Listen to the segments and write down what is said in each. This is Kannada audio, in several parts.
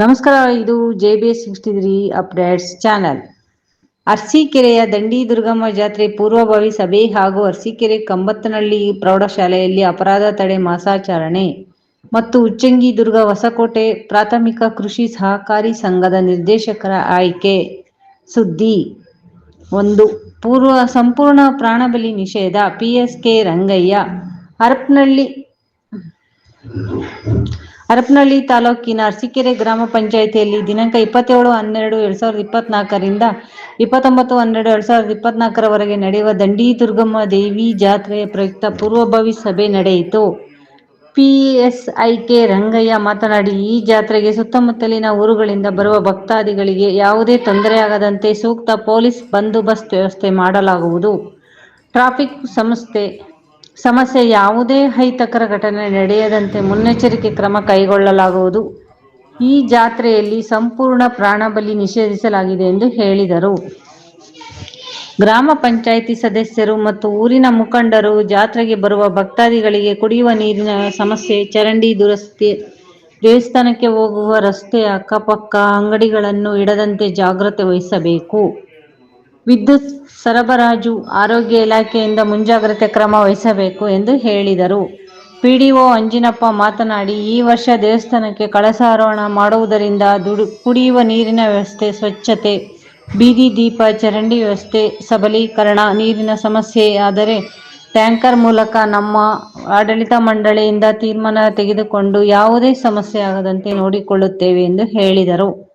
ನಮಸ್ಕಾರ, ಇದು J B S sixty three updates channel ಅರ್ಸಿಕೆರೆಯ Dandi Durgamma ಜಾತ್ರೆ ಪೂರ್ವಭಾವಿ ಸಭೆ ಹಾಗೂ ಅರ್ಸಿಕೆರೆ ಕಂಬತ್ತನಹಳ್ಳಿ ಪ್ರೌಢಶಾಲೆಯಲ್ಲಿ ಅಪರಾಧ ತಡೆ ಮಾಸಾಚರಣೆ ಮತ್ತು ಉಚ್ಚಂಗಿ ದುರ್ಗ ಹೊಸಕೋಟೆ ಪ್ರಾಥಮಿಕ ಕೃಷಿ ಸಹಕಾರಿ ಸಂಘದ ನಿರ್ದೇಶಕರ ಆಯ್ಕೆ ಸುದ್ದಿ. ಒಂದು, ಪೂರ್ವ ಸಂಪೂರ್ಣ ಪ್ರಾಣಬಲಿ ನಿಷೇಧ ಪಿಎಸ್ಕೆ ರಂಗಯ್ಯ, ಹರಪನಹಳ್ಳಿ ಹರಪನಹಳ್ಳಿ ತಾಲೂಕಿನ ಅರಸೀಕೆರೆ ಗ್ರಾಮ ಪಂಚಾಯಿತಿಯಲ್ಲಿ ದಿನಾಂಕ ಇಪ್ಪತ್ತೇಳು ಹನ್ನೆರಡು ಎರಡ್ ಸಾವಿರದ ಇಪ್ಪತ್ನಾಲ್ಕರಿಂದ ಇಪ್ಪತ್ತೊಂಬತ್ತು ಹನ್ನೆರಡು ಎರಡ್ ಸಾವಿರದ ಇಪ್ಪತ್ನಾಲ್ಕರವರೆಗೆ ನಡೆಯುವ ದಂಡಿ ದುರ್ಗಮ್ಮ ದೇವಿ ಜಾತ್ರೆಯ ಪ್ರಯುಕ್ತ ಪೂರ್ವಭಾವಿ ಸಭೆ ನಡೆಯಿತು. ಪಿಎಸ್ಐಕೆ ರಂಗಯ್ಯ ಮಾತನಾಡಿ, ಈ ಜಾತ್ರೆಗೆ ಸುತ್ತಮುತ್ತಲಿನ ಊರುಗಳಿಂದ ಬರುವ ಭಕ್ತಾದಿಗಳಿಗೆ ಯಾವುದೇ ತೊಂದರೆಯಾಗದಂತೆ ಸೂಕ್ತ ಪೊಲೀಸ್ ಬಂದೋಬಸ್ತ್ ವ್ಯವಸ್ಥೆ ಮಾಡಲಾಗುವುದು. ಟ್ರಾಫಿಕ್ ಸಂಸ್ಥೆ ಸಮಸ್ಯೆ ಯಾವುದೇ ಅಹಿತಕರ ಘಟನೆ ನಡೆಯದಂತೆ ಮುನ್ನೆಚ್ಚರಿಕೆ ಕ್ರಮ ಕೈಗೊಳ್ಳಲಾಗುವುದು. ಈ ಜಾತ್ರೆಯಲ್ಲಿ ಸಂಪೂರ್ಣ ಪ್ರಾಣಬಲಿ ನಿಷೇಧಿಸಲಾಗಿದೆ ಎಂದು ಹೇಳಿದರು. ಗ್ರಾಮ ಪಂಚಾಯಿತಿ ಸದಸ್ಯರು ಮತ್ತು ಊರಿನ ಮುಖಂಡರು ಜಾತ್ರೆಗೆ ಬರುವ ಭಕ್ತಾದಿಗಳಿಗೆ ಕುಡಿಯುವ ನೀರಿನ ಸಮಸ್ಯೆ, ಚರಂಡಿ ದುರಸ್ತಿ, ದೇವಸ್ಥಾನಕ್ಕೆ ಹೋಗುವ ರಸ್ತೆ ಅಕ್ಕಪಕ್ಕ ಅಂಗಡಿಗಳನ್ನು ಇಡದಂತೆ ಜಾಗ್ರತೆ ವಹಿಸಬೇಕು. ವಿದ್ಯುತ್ ಸರಬರಾಜು ಆರೋಗ್ಯ ಇಲಾಖೆಯಿಂದ ಮುಂಜಾಗ್ರತೆ ಕ್ರಮ ವಹಿಸಬೇಕು ಎಂದು ಹೇಳಿದರು. ಪಿಡಿಒ ಅಂಜಿನಪ್ಪ ಮಾತನಾಡಿ, ಈ ವರ್ಷ ದೇವಸ್ಥಾನಕ್ಕೆ ಕಳಸಾರೋಹಣ ಮಾಡುವುದರಿಂದ ದುಡು, ಕುಡಿಯುವ ನೀರಿನ ವ್ಯವಸ್ಥೆ, ಸ್ವಚ್ಛತೆ, ಬೀದಿ ದೀಪ, ಚರಂಡಿ ವ್ಯವಸ್ಥೆ, ಸಬಲೀಕರಣ, ನೀರಿನ ಸಮಸ್ಯೆ ಆದರೆ ಟ್ಯಾಂಕರ್ ಮೂಲಕ ನಮ್ಮ ಆಡಳಿತ ಮಂಡಳಿಯಿಂದ ತೀರ್ಮಾನ ತೆಗೆದುಕೊಂಡು ಯಾವುದೇ ಸಮಸ್ಯೆ ಆಗದಂತೆ ನೋಡಿಕೊಳ್ಳುತ್ತೇವೆ ಎಂದು ಹೇಳಿದರು.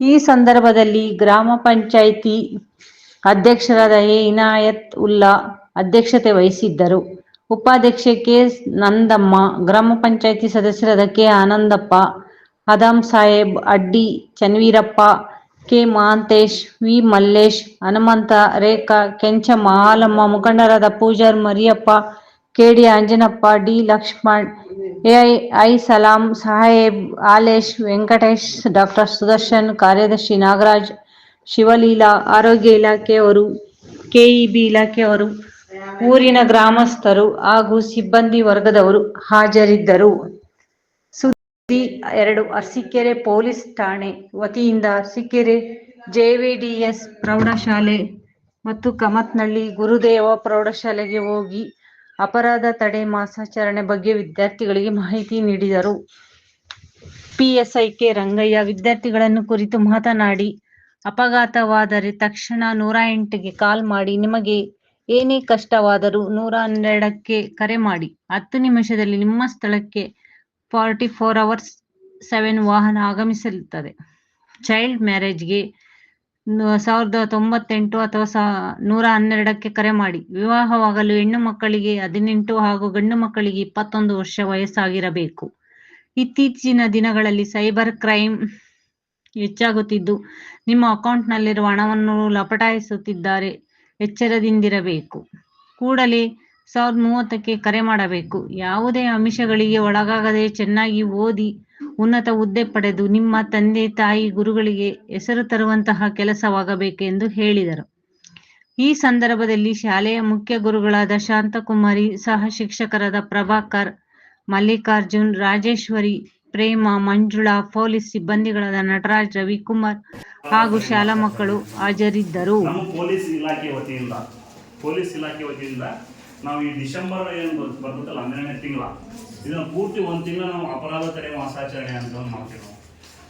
ಈ ಸಂದರ್ಭದಲ್ಲಿ ಗ್ರಾಮ ಪಂಚಾಯಿತಿ ಅಧ್ಯಕ್ಷರಾದ ಎ. ಇನಾಯತ್ ಉಲ್ಲಾ ಅಧ್ಯಕ್ಷತೆ ವಹಿಸಿದ್ದರು. ಉಪಾಧ್ಯಕ್ಷೆ ಕೆ. ನಂದಮ್ಮ, ಗ್ರಾಮ ಪಂಚಾಯಿತಿ ಸದಸ್ಯರಾದ K. Anandappa Adam Saheb, Addi Chanveerappa, K. Mahantesh V. Mallesh, Hanumantha, Rekha, Kencha, Mahalamma, ಮುಖಂಡರಾದ Poojar, Mariyappa K D Anjanappa, D. Lakshman A I Salam, Saheb, Alesh, Venkatesh, doctor Sudarshan, ಕಾರ್ಯದರ್ಶಿ ನಾಗರಾಜ್, ಶಿವಲೀಲಾ, ಆರೋಗ್ಯ ಇಲಾಖೆಯವರು ಕೆಇಬಿ ಇಲಾಖೆಯವರು ಊರಿನ ಗ್ರಾಮಸ್ಥರು ಹಾಗೂ ಸಿಬ್ಬಂದಿ ವರ್ಗದವರು ಹಾಜರಿದ್ದರು. ಸುದ್ದಿ ಎರಡು, ಅರಸೀಕೆರೆ ಪೊಲೀಸ್ ಠಾಣೆ ವತಿಯಿಂದ ಅರಸೀಕೆರೆ ಜೆವಿಡಿಎಸ್ ಪ್ರೌಢಶಾಲೆ ಮತ್ತು ಕಮತ್ನಳ್ಳಿ ಗುರುದೇವ ಪ್ರೌಢಶಾಲೆಗೆ ಹೋಗಿ ಅಪರಾಧ ತಡೆ ಮಾಸಾಚರಣೆ ಬಗ್ಗೆ ವಿದ್ಯಾರ್ಥಿಗಳಿಗೆ ಮಾಹಿತಿ ನೀಡಿದರು. ಪಿಎಸ್ಐಕೆ ರಂಗಯ್ಯ, ವಿದ್ಯಾರ್ಥಿಗಳನ್ನು ಕುರಿತು ಮಾತನಾಡಿ, ಅಪಘಾತವಾದರೆ ತಕ್ಷಣ ನೂರ ಎಂಟಿಗೆ ಕಾಲ್ ಮಾಡಿ, ನಿಮಗೆ ಏನೇ ಕಷ್ಟವಾದರೂ ನೂರ ಹನ್ನೆರಡಕ್ಕೆ ಕರೆ ಮಾಡಿ. ಹತ್ತು ನಿಮಿಷದಲ್ಲಿ ನಿಮ್ಮ ಸ್ಥಳಕ್ಕೆ ಫಾರ್ಟಿ ಫೋರ್ ಅವರ್ಸ್ ಸೆವೆನ್ ವಾಹನ ಆಗಮಿಸಲಿರುತ್ತದೆ. ಚೈಲ್ಡ್ ಮ್ಯಾರೇಜ್ಗೆ ಸಾವಿರದ ತೊಂಬತ್ತೆಂಟು ಅಥವಾ ಸಾ, ನೂರ ಹನ್ನೆರಡಕ್ಕೆ ಕರೆ ಮಾಡಿ. ವಿವಾಹವಾಗಲು ಹೆಣ್ಣು ಮಕ್ಕಳಿಗೆ ಹದಿನೆಂಟು ಹಾಗೂ ಗಂಡು ಮಕ್ಕಳಿಗೆ ಇಪ್ಪತ್ತೊಂದು ವರ್ಷ ವಯಸ್ಸಾಗಿರಬೇಕು. ಇತ್ತೀಚಿನ ದಿನಗಳಲ್ಲಿ ಸೈಬರ್ ಕ್ರೈಮ್ ಹೆಚ್ಚಾಗುತ್ತಿದ್ದು, ನಿಮ್ಮ ಅಕೌಂಟ್ನಲ್ಲಿರುವ ಹಣವನ್ನು ಲಪಟಾಯಿಸುತ್ತಿದ್ದಾರೆ. ಎಚ್ಚರದಿಂದಿರಬೇಕು. ಕೂಡಲೇ ಸಾವಿರದ ಮೂವತ್ತಕ್ಕೆ ಕರೆ ಮಾಡಬೇಕು. ಯಾವುದೇ ಅಂಶಗಳಿಗೆ ಒಳಗಾಗದೆ ಚೆನ್ನಾಗಿ ಓದಿ ಉನ್ನತ ಹುದ್ದೆ ಪಡೆದು ನಿಮ್ಮ ತಂದೆ, ತಾಯಿ, ಗುರುಗಳಿಗೆ ಹೆಸರು ತರುವಂತಹ ಕೆಲಸವಾಗಬೇಕು ಎಂದು ಹೇಳಿದರು. ಈ ಸಂದರ್ಭದಲ್ಲಿ ಶಾಲೆಯ ಮುಖ್ಯ ಗುರುಗಳಾದ ಶಾಂತಕುಮಾರಿ, ಸಹ ಶಿಕ್ಷಕರಾದ ಪ್ರಭಾಕರ್, ಮಲ್ಲಿಕಾರ್ಜುನ್, ರಾಜೇಶ್ವರಿ, ಪ್ರೇಮ, ಮಂಜುಳಾ, ಪೊಲೀಸ್ ಸಿಬ್ಬಂದಿಗಳಾದ ನಟರಾಜ್, ರವಿಕುಮಾರ್ ಹಾಗೂ ಶಾಲಾ ಮಕ್ಕಳು ಹಾಜರಿದ್ದರು. ಪೊಲೀಸ್ ಇಲಾಖೆ ವತಿಯಿಂದ, ಪೊಲೀಸ್ ಇಲಾಖೆ ವತಿಯಿಂದ ನಾವು ಈ ಡಿಸೆಂಬರ್ ಏನು ಬರ್ತದಲ್ಲ ಹನ್ನೆರಡನೇ ತಿಂಗಳ, ಇದನ್ನು ಪೂರ್ತಿ ಒಂದು ತಿಂಗಳ ನಾವು ಅಪರಾಧ ತಡೆ ಮಾಸಾಚರಣೆ ಅಂತ ಮಾಡ್ತೀವಿ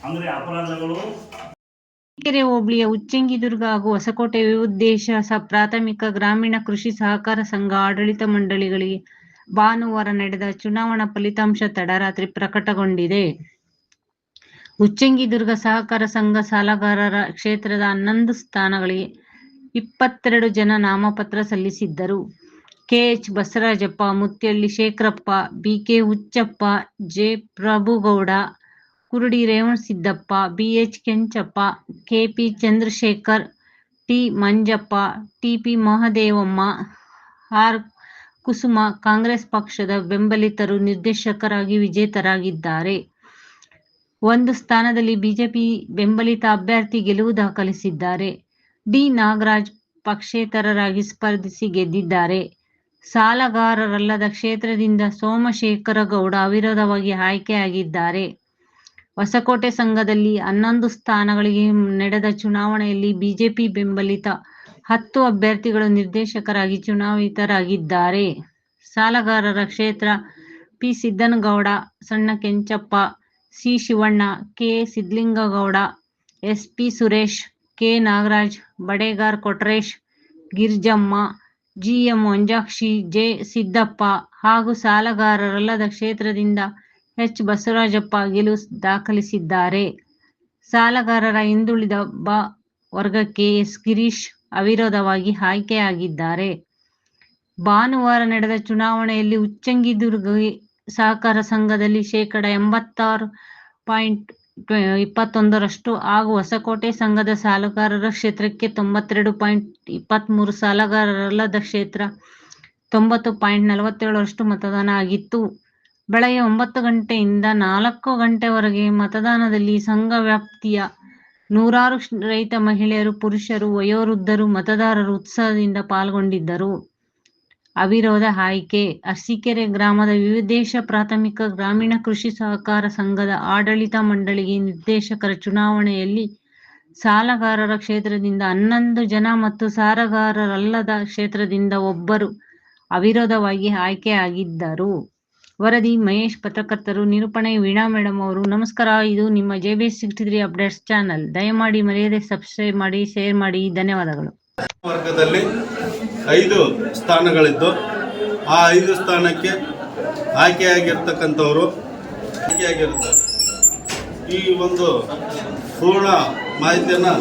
ಅಂದರೆ ಅಪರಾಧಗಳು ಕೆರೆ ಹೋಬಳಿಯ ಉಚ್ಚಂಗಿದುರ್ಗ ಹಾಗೂ ಹೊಸಕೋಟೆ ವಿಉದ್ದೇಶ ಪ್ರಾಥಮಿಕ ಗ್ರಾಮೀಣ ಕೃಷಿ ಸಹಕಾರ ಸಂಘ ಆಡಳಿತ ಮಂಡಳಿಗಳಿಗೆ ಭಾನುವಾರ ನಡೆದ ಚುನಾವಣಾ ಫಲಿತಾಂಶ ತಡರಾತ್ರಿ ಪ್ರಕಟಗೊಂಡಿದೆ. ಉಚ್ಚಂಗಿದುರ್ಗ ಸಹಕಾರ ಸಂಘ ಸಾಲಗಾರರ ಕ್ಷೇತ್ರದ ಹನ್ನೊಂದು ಸ್ಥಾನಗಳಿಗೆ ಇಪ್ಪತ್ತೆರಡು ಜನ ನಾಮಪತ್ರ ಸಲ್ಲಿಸಿದ್ದರು. K H Basavarajappa Mutyalli Shekharappa, B K Huchchappa, J. Prabhugowda, Kurudi Revanasiddappa B H Kenchappa, K P Chandrashekhar, T. Manjappa, T P Mahadevamma, R. Kusuma Congress ಪಕ್ಷದ ಬೆಂಬಲಿತರು ನಿರ್ದೇಶಕರಾಗಿ ವಿಜೇತರಾಗಿದ್ದಾರೆ. ಒಂದು ಸ್ಥಾನದಲ್ಲಿ ಬಿಜೆಪಿ ಬೆಂಬಲಿತ ಅಭ್ಯರ್ಥಿ ಗೆಲುವು ದಾಖಲಿಸಿದ್ದಾರೆ. ಡಿ. ನಾಗರಾಜ್ ಪಕ್ಷೇತರರಾಗಿ ಸ್ಪರ್ಧಿಸಿ ಗೆದ್ದಿದ್ದಾರೆ. ಸಾಲಗಾರರಲ್ಲದ ಕ್ಷೇತ್ರದಿಂದ ಸೋಮಶೇಖರ ಗೌಡ ಅವಿರೋಧವಾಗಿ ಆಯ್ಕೆಯಾಗಿದ್ದಾರೆ. ಹೊಸಕೋಟೆ ಸಂಘದಲ್ಲಿ ಹನ್ನೊಂದು ಸ್ಥಾನಗಳಿಗೆ ನಡೆದ ಚುನಾವಣೆಯಲ್ಲಿ ಬಿಜೆಪಿ ಬೆಂಬಲಿತ ಹತ್ತು ಅಭ್ಯರ್ಥಿಗಳು ನಿರ್ದೇಶಕರಾಗಿ ಚುನಾವಿತರಾಗಿದ್ದಾರೆ. ಸಾಲಗಾರರ ಕ್ಷೇತ್ರ P Siddanagowda, Sanna Kenchappa, C Shivanna, K Sidlingagowda, S P Suresh, K Nagaraj, Badegar Kotresh, Girjamma G M Manjakshi, J Siddappa ಹಾಗೂ ಸಾಲಗಾರರಲ್ಲದ ಕ್ಷೇತ್ರದಿಂದ ಎಚ್. ಬಸವರಾಜಪ್ಪ ಗೆಲುವು ದಾಖಲಿಸಿದ್ದಾರೆ. ಸಾಲಗಾರರ ಹಿಂದುಳಿದ ಬ ವರ್ಗಕ್ಕೆ ಎಸ್. ಗಿರೀಶ್ ಅವಿರೋಧವಾಗಿ ಆಯ್ಕೆಯಾಗಿದ್ದಾರೆ. ಭಾನುವಾರ ನಡೆದ ಚುನಾವಣೆಯಲ್ಲಿ ಉಚ್ಚಂಗಿದುರ್ಗ ಸಹಕಾರ ಸಂಘದಲ್ಲಿ ಶೇಕಡ ಎಂಬತ್ತಾರು ಪಾಯಿಂಟ್ ಇಪ್ಪತ್ತೊಂದರಷ್ಟು ಹಾಗೂ ಹೊಸಕೋಟೆ ಸಂಘದ ಸಾಲಗಾರರ ಕ್ಷೇತ್ರಕ್ಕೆ ತೊಂಬತ್ತೆರಡು ಪಾಯಿಂಟ್ ಇಪ್ಪತ್ತ್ಮೂರು ಸಾಲಗಾರರಲ್ಲದ ಕ್ಷೇತ್ರ ತೊಂಬತ್ತು ಪಾಯಿಂಟ್ ನಲವತ್ತೇಳರಷ್ಟು ಮತದಾನ ಆಗಿತ್ತು. ಬೆಳಗ್ಗೆ ಒಂಬತ್ತು ಗಂಟೆಯಿಂದ ನಾಲ್ಕು ಗಂಟೆವರೆಗೆ ಮತದಾನದಲ್ಲಿ ಸಂಘ ವ್ಯಾಪ್ತಿಯ ನೂರಾರು ರೈತ ಮಹಿಳೆಯರು, ಪುರುಷರು, ವಯೋವೃದ್ಧರು, ಮತದಾರರು ಉತ್ಸಾಹದಿಂದ ಪಾಲ್ಗೊಂಡಿದ್ದರು. ಅವಿರೋಧ ಆಯ್ಕೆ. ಅರಸೀಕೆರೆ ಗ್ರಾಮದ ವಿವಿಧೇಶ ಪ್ರಾಥಮಿಕ, ಗ್ರಾಮೀಣ ಕೃಷಿ ಸಹಕಾರ ಸಂಘದ ಆಡಳಿತ ಮಂಡಳಿಗೆ ನಿರ್ದೇಶಕರ ಚುನಾವಣೆಯಲ್ಲಿ ಸಾಲಗಾರರ ಕ್ಷೇತ್ರದಿಂದ ಹನ್ನೊಂದು ಜನ ಮತ್ತು ಸಾಲಗಾರರಲ್ಲದ ಕ್ಷೇತ್ರದಿಂದ ಒಬ್ಬರು ಅವಿರೋಧವಾಗಿ ಆಯ್ಕೆಯಾಗಿದ್ದರು ವರದಿ, ಮಹೇಶ್ ಪತ್ರಕರ್ತರು, ನಿರೂಪಣೆ, ವೀಣಾ ಮೇಡಮ್ ಅವರು, ನಮಸ್ಕಾರ, ಇದು ನಿಮ್ಮ J B sixty three updates channel. ದಯಮಾಡಿ ಮರ್ಯಾದೆ ಸಬ್ಸ್ಕ್ರೈಬ್ ಮಾಡಿ, ಶೇರ್ ಮಾಡಿ. ಧನ್ಯವಾದಗಳು. ವರ್ಗದಲ್ಲಿ ಐದು ಸ್ಥಾನಗಳಿದ್ದು ಆ ಐದು ಸ್ಥಾನಕ್ಕೆ ಆಯ್ಕೆಯಾಗಿರ್ತಕ್ಕಂಥವರು ಆಯ್ಕೆಯಾಗಿರುತ್ತಾರೆ. ಈ ಒಂದು ಪೂರ್ಣ ಮಾಹಿತಿಯನ್ನು